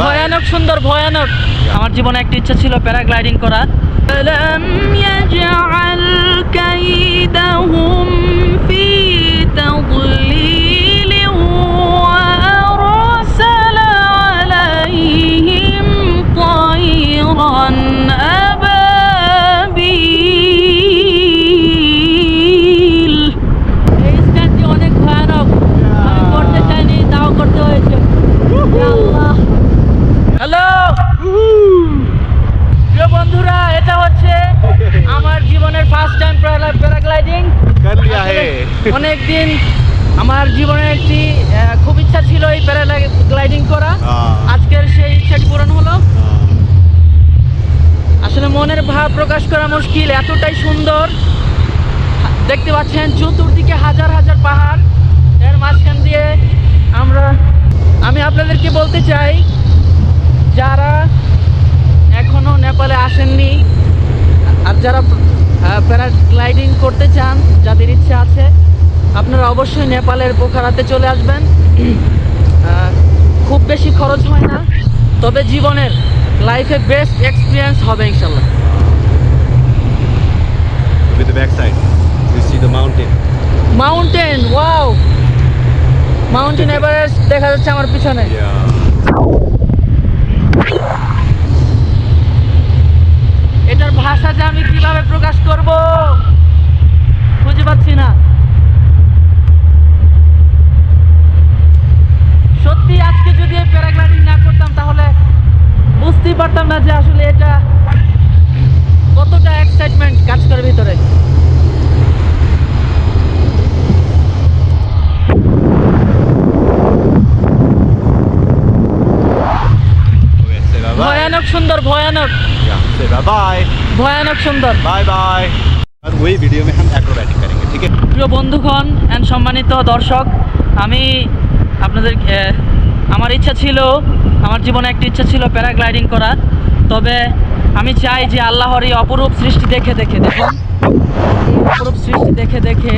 ভয়ানক সুন্দর ভয়ানক। আমার জীবনে একটা ইচ্ছা ছিল প্যারাগ্লাইডিং করার। অনেক দিন আমার জীবনে একটি খুব ইচ্ছা ছিল এই প্যারাগ্লাইডিং করা। আজকের সেই ইচ্ছাটি পূরণ হলো। আসলে মনের ভাব প্রকাশ করা মুশকিল এতটাই সুন্দর। দেখতে পাচ্ছেন চতুর্দিকে হাজার হাজার পাহাড়। এর মাঝখান দিয়ে আমরা আমি আপনাদেরকে বলতে চাই যারা এখনও নেপালে আসেননি আর যারা প্যারাগ্লাইডিং করতে চান যাদের ইচ্ছা আছে আপনারা অবশ্যই নেপালের পোখারাতে চলে আসবেন। খুব বেশি খরচ হয় না তবে জীবনের লাইফে বেস্ট এক্সপিরিয়েন্স হবে ইনশাল্লাহ with the you see mountain. Everest দেখা যাচ্ছে আমার পিছনে। এটার ভাষা যে আমি কীভাবে প্রকাশ করব? বুঝতেই পারতাম না যে আসলে এটা কতটা এক্সাইটমেন্ট কাজ করে ভিতরে। ভয়ানক সুন্দর, ভয়ানক। ভয়ানক সুন্দর। বাই বাই ভিডিও ঠিক প্রিয় বন্ধুগণ সম্মানিত দর্শক, আমি আপনাদের আমার ইচ্ছা ছিল আমার জীবনে একটি ইচ্ছা ছিল প্যারাগ্লাইডিং করার। তবে আমি চাই যে আল্লাহর এই অপরূপ সৃষ্টি দেখে দেখে, দেখুন। অপরূপ সৃষ্টি দেখে দেখে,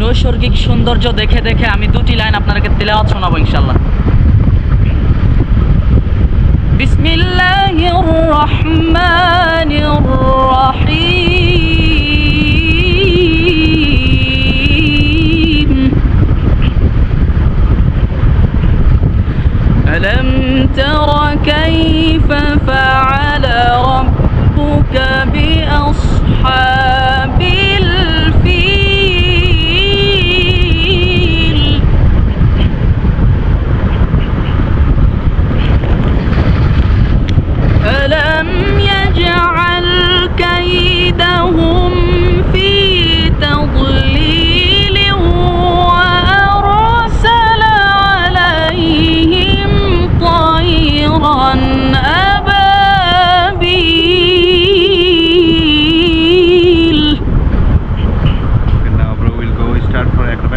নৈসর্গিক সৌন্দর্য দেখে দেখে আমি দুটি লাইন আপনাদেরকে তেলাওয়াত শোনাবো ইনশাল্লাহ বিসমিল্লাহির রহমানির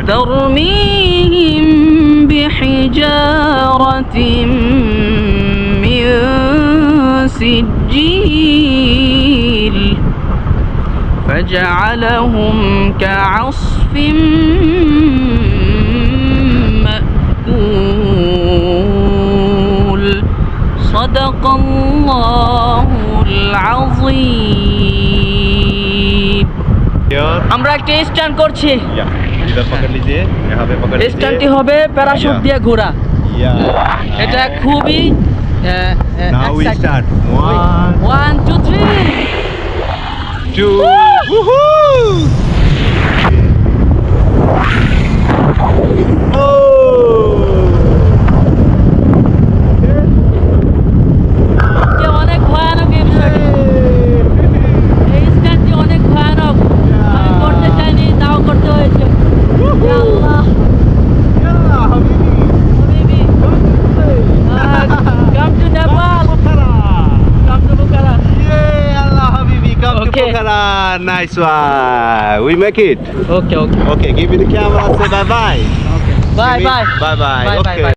ترميهم بحجارة من سجيل فجعلهم كعصف مأكول صدق الله العظيم here আমরা একটা স্ট্যান্ড করছি yeah इधर पकड़ लीजिए यहाँ पे पकड़ लीजिए স্ট্যান্ডটি হবে প্যারাশুট Yeah. দিয়ে ঘোরা yeah এটা খুবই now we start one one two three two Woo! Nice one. We make it. Okay, okay. Okay, give me the camera. Say bye bye. Okay. Bye, bye. Bye bye. bye, okay. Bye, bye.